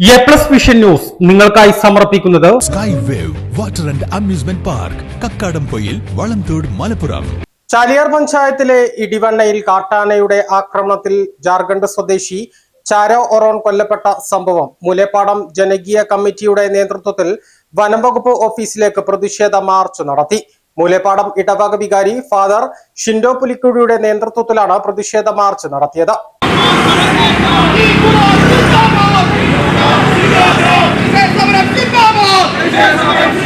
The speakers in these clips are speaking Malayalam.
എ പ്ലസ് വിഷൻ ന്യൂസ് നിങ്ങൾക്കായി സമർപ്പിക്കുന്നത് sky wave water and amusement park Kakkadampoyil Valamthode Malappuram Chaliyar പഞ്ചായത്തിലെ ഇടിവണ്ണയിൽ കാട്ടാനയുടെ ആക്രമണത്തിൽ ജാർഖണ്ഡ് സ്വദേശി ചാരോ ഒറോൺ കൊല്ലപ്പെട്ട സംഭവം. മുലേപ്പാടം ജനകീയ കമ്മിറ്റിയുടെ നേതൃത്വത്തിൽ വനം വകുപ്പ് ഓഫീസിലേക്ക് പ്രതിഷേധ മാർച്ച് നടത്തി. മൂലേപ്പാടം ഇടവക വികാരി ഫാദർ ഷിൻഡോ പുലിക്കുഴിയുടെ നേതൃത്വത്തിലാണ് പ്രതിഷേധ മാർച്ച് നടത്തിയത്. Sen sabırak kim baba? Sen sabırak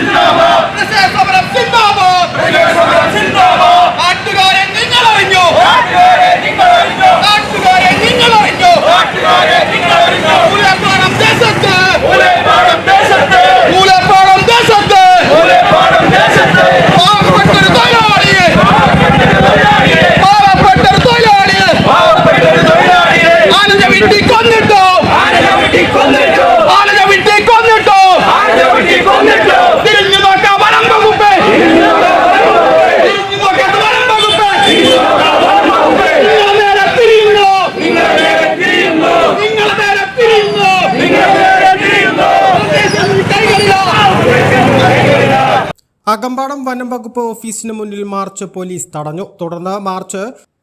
Akampadam വനം വകുപ്പ് ഓഫീസിന് മുന്നിൽ മാർച്ച് പോലീസ് തടഞ്ഞു. തുടർന്ന് മാർച്ച്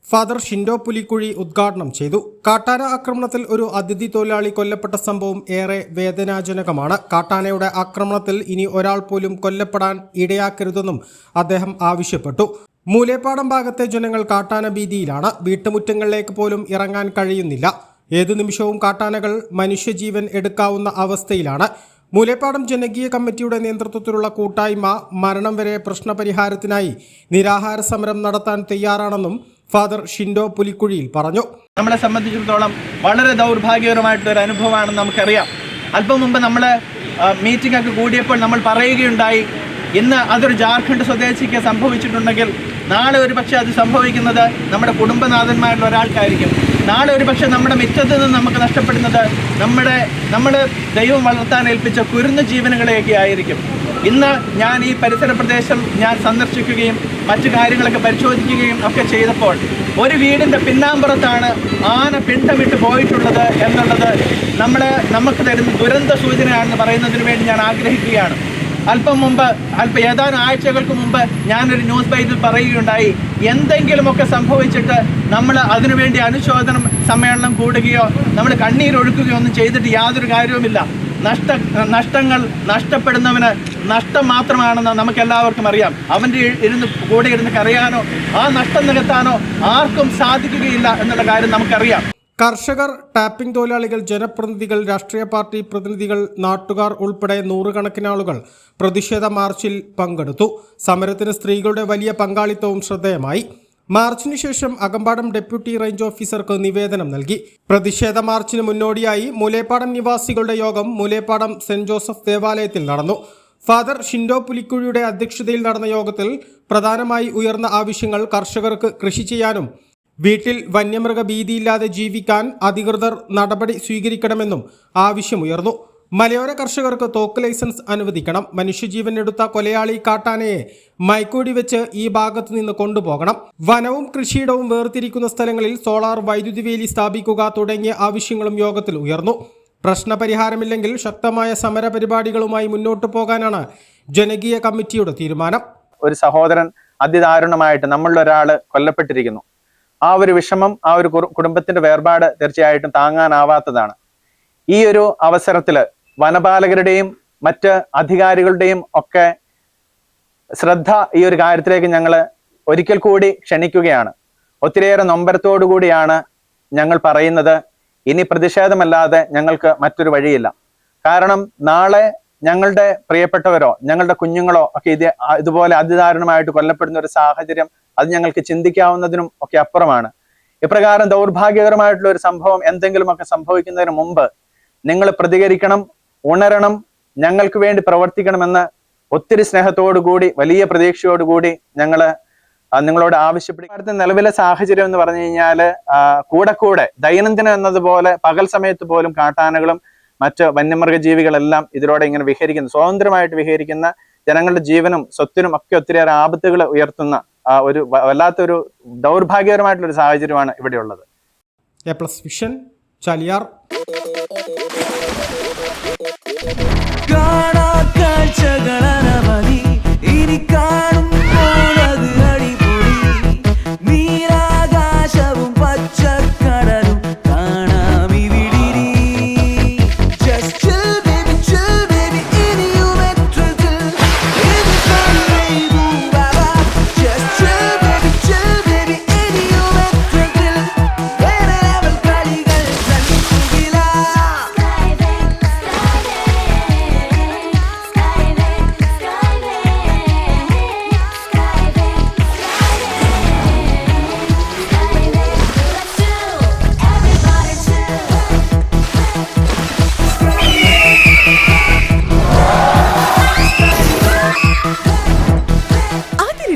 ഫാദർ ഷിൻഡോ പുലിക്കുഴി ഉദ്ഘാടനം ചെയ്തു. കാട്ടാന ആക്രമണത്തിൽ ഒരു അതിഥി തൊഴിലാളി കൊല്ലപ്പെട്ട സംഭവം ഏറെ വേദനാജനകമാണ്. കാട്ടാനയുടെ ആക്രമണത്തിൽ ഇനി ഒരാൾ പോലും കൊല്ലപ്പെടാൻ ഇടയാക്കരുതെന്നും അദ്ദേഹം ആവശ്യപ്പെട്ടു. മൂലേപ്പാടം ഭാഗത്തെ ജനങ്ങൾ കാട്ടാന ഭീതിയിലാണ്. വീട്ടുമുറ്റങ്ങളിലേക്ക് പോലും ഇറങ്ങാൻ കഴിയുന്നില്ല. ഏതു നിമിഷവും കാട്ടാനകൾ മനുഷ്യജീവൻ എടുക്കാവുന്ന അവസ്ഥയിലാണ്. മൂലേപ്പാടം ജനകീയ കമ്മിറ്റിയുടെ നേതൃത്വത്തിലുള്ള കൂട്ടായ്മ മരണം വരെ പ്രശ്നപരിഹാരത്തിനായി നിരാഹാര സമരം നടത്താൻ തയ്യാറാണെന്നും ഫാദർ ഷിൻഡോ പുലിക്കുഴിയിൽ പറഞ്ഞു. നമ്മളെ സംബന്ധിച്ചിടത്തോളം വളരെ ദൗർഭാഗ്യകരമായിട്ടുള്ള ഒരു അനുഭവമാണെന്ന് നമുക്കറിയാം. അല്പം മുമ്പ് നമ്മൾ മീറ്റിംഗ് ഒക്കെ കൂടിയപ്പോൾ നമ്മൾ പറയുകയുണ്ടായി ഇന്ന് അതൊരു ജാർഖണ്ഡ് സ്വദേശിക്ക് സംഭവിച്ചിട്ടുണ്ടെങ്കിൽ നാളെ ഒരു പക്ഷേ അത് സംഭവിക്കുന്നത് നമ്മുടെ കുടുംബനാഥന്മാരിൽ ഒരാൾക്കായിരിക്കും. നാളെ ഒരു പക്ഷേ നമ്മുടെ മിറ്റത്ത് നിന്ന് നമുക്ക് നഷ്ടപ്പെടുന്നത് നമ്മുടെ നമ്മൾ ദൈവം വളർത്താൻ ഏൽപ്പിച്ച കുരുന്ന ജീവനുകളെയൊക്കെ ആയിരിക്കും. ഇന്ന് ഞാൻ ഈ പരിസര പ്രദേശം ഞാൻ സന്ദർശിക്കുകയും മറ്റു കാര്യങ്ങളൊക്കെ പരിശോധിക്കുകയും ഒക്കെ ചെയ്തപ്പോൾ ഒരു വീടിന്റെ പിന്നാമ്പുറത്താണ് ആന പിണ്ടമിട്ട് പോയിട്ടുള്ളത് എന്നുള്ളത് നമ്മൾ നമുക്ക് തരുന്ന ദുരന്ത സൂചനയാണെന്ന് പറയുന്നതിന് വേണ്ടി ഞാൻ ആഗ്രഹിക്കുകയാണ്. അല്പം മുമ്പ് അല്പ ഏതാനും ആഴ്ചകൾക്ക് മുമ്പ് ഞാനൊരു ന്യൂസ് ബൈറ്റിൽ പറയുകയുണ്ടായി. എന്തെങ്കിലുമൊക്കെ സംഭവിച്ചിട്ട് നമ്മൾ അതിനുവേണ്ടി അനുശോചനം സമ്മേളനം കൂടുകയോ നമ്മൾ കണ്ണീരൊഴുക്കുകയോ ഒന്നും ചെയ്തിട്ട് യാതൊരു കാര്യവുമില്ല. നഷ്ട നഷ്ടങ്ങൾ നഷ്ടപ്പെടുന്നവന് നഷ്ടം മാത്രമാണെന്ന് നമുക്ക് എല്ലാവർക്കും അറിയാം. അവന്റെ ഇരുന്ന് കൂടെ ഇരുന്ന് കരയാനോ ആ നഷ്ടം നികത്താനോ ആർക്കും സാധിക്കുകയില്ല എന്നുള്ള കാര്യം നമുക്കറിയാം. കർഷകർ ടാപ്പിംഗ് തൊഴിലാളികൾ ജനപ്രതിനിധികൾ രാഷ്ട്രീയ പാർട്ടി പ്രതിനിധികൾ നാട്ടുകാർ ഉൾപ്പെടെ നൂറുകണക്കിന് ആളുകൾ പ്രതിഷേധ മാർച്ചിൽ പങ്കെടുത്തു. സമരത്തിന് സ്ത്രീകളുടെ വലിയ പങ്കാളിത്തവും ശ്രദ്ധേയമായി. മാർച്ചിന് ശേഷം അകമ്പാടം ഡെപ്യൂട്ടി റേഞ്ച് ഓഫീസർക്ക് നിവേദനം നൽകി. പ്രതിഷേധ മാർച്ചിന് മുന്നോടിയായി മൂലേപ്പാടം നിവാസികളുടെ യോഗം മൂലേപ്പാടം സെന്റ് ജോസഫ് ദേവാലയത്തിൽ നടന്നു. ഫാദർ ഷിൻഡോ പുലിക്കുഴിയുടെ അധ്യക്ഷതയിൽ നടന്ന യോഗത്തിൽ പ്രധാനമായി ഉയർന്ന ആവശ്യങ്ങൾ കർഷകർക്ക് കൃഷി ചെയ്യാനും വീട്ടിൽ വന്യമൃഗ ഭീതിയില്ലാതെ ജീവിക്കാൻ അധികൃതർ നടപടി സ്വീകരിക്കണമെന്നും ആവശ്യമുയർന്നു. മലയോര കർഷകർക്ക് തോക്ക് ലൈസൻസ് അനുവദിക്കണം. മനുഷ്യജീവൻ എടുത്ത കൊലയാളി കാട്ടാനയെ മൈക്കൂടി വെച്ച് ഈ ഭാഗത്തു നിന്ന് കൊണ്ടുപോകണം. വനവും കൃഷിയിടവും വേർതിരിക്കുന്ന സ്ഥലങ്ങളിൽ സോളാർ വൈദ്യുതി വേലി സ്ഥാപിക്കുക തുടങ്ങിയ ആവശ്യങ്ങളും യോഗത്തിൽ ഉയർന്നു. പ്രശ്നപരിഹാരമില്ലെങ്കിൽ ശക്തമായ സമര പരിപാടികളുമായി മുന്നോട്ടു പോകാനാണ് ജനകീയ കമ്മിറ്റിയുടെ തീരുമാനം. ഒരു സഹോദരൻ അതിദാരുണമായിട്ട് നമ്മളിൽ ഒരാൾ കൊല്ലപ്പെട്ടിരിക്കുന്നു. ആ ഒരു വിഷമം ആ ഒരു കുടുംബത്തിന്റെ വേർപാട് തീർച്ചയായിട്ടും താങ്ങാനാവാത്തതാണ്. ഈ ഒരു അവസരത്തിൽ വനപാലകരുടെയും മറ്റ് അധികാരികളുടെയും ഒക്കെ ശ്രദ്ധ ഈ ഒരു കാര്യത്തിലേക്ക് ഞങ്ങൾ ഒരിക്കൽ കൂടി ക്ഷണിക്കുകയാണ്. ഒത്തിരിയേറെ നൊമ്പരത്തോടു കൂടിയാണ് ഞങ്ങൾ പറയുന്നത്. ഇനി പ്രതിഷേധമല്ലാതെ ഞങ്ങൾക്ക് മറ്റൊരു വഴിയില്ല. കാരണം നാളെ ഞങ്ങളുടെ പ്രിയപ്പെട്ടവരോ ഞങ്ങളുടെ കുഞ്ഞുങ്ങളോ ഒക്കെ ഇത് ഇതുപോലെ അതിദാരുണമായിട്ട് കൊല്ലപ്പെടുന്ന ഒരു സാഹചര്യം അത് ഞങ്ങൾക്ക് ചിന്തിക്കാവുന്നതിനും ഒക്കെ അപ്പുറമാണ്. ഇപ്രകാരം ദൗർഭാഗ്യകരമായിട്ടുള്ള ഒരു സംഭവം എന്തെങ്കിലുമൊക്കെ സംഭവിക്കുന്നതിന് മുമ്പ് നിങ്ങൾ പ്രതികരിക്കണം ഉണരണം ഞങ്ങൾക്ക് വേണ്ടി പ്രവർത്തിക്കണമെന്ന് ഒത്തിരി സ്നേഹത്തോടു കൂടി വലിയ പ്രതീക്ഷയോടുകൂടി ഞങ്ങൾ നിങ്ങളോട് ആവശ്യപ്പെടും നിലവിലെ സാഹചര്യം എന്ന് പറഞ്ഞു കഴിഞ്ഞാൽ കൂടെ കൂടെ ദൈനംദിനം എന്നതുപോലെ പകൽ സമയത്ത് പോലും കാട്ടാനകളും മറ്റ് വന്യമൃഗജീവികളെല്ലാം ഇതിലൂടെ ഇങ്ങനെ വിഹരിക്കുന്നു. സ്വതന്ത്രമായിട്ട് വിഹരിക്കുന്ന ജനങ്ങളുടെ ജീവനും സ്വത്തിനും ഒക്കെ ഒത്തിരിയേറെ ആപത്തുകൾ ഉയർത്തുന്ന ഒരു വല്ലാത്തൊരു ദൗർഭാഗ്യകരമായിട്ടുള്ള ഒരു സാഹചര്യമാണ് ഇവിടെയുള്ളത്. A plus vision Chaliyar.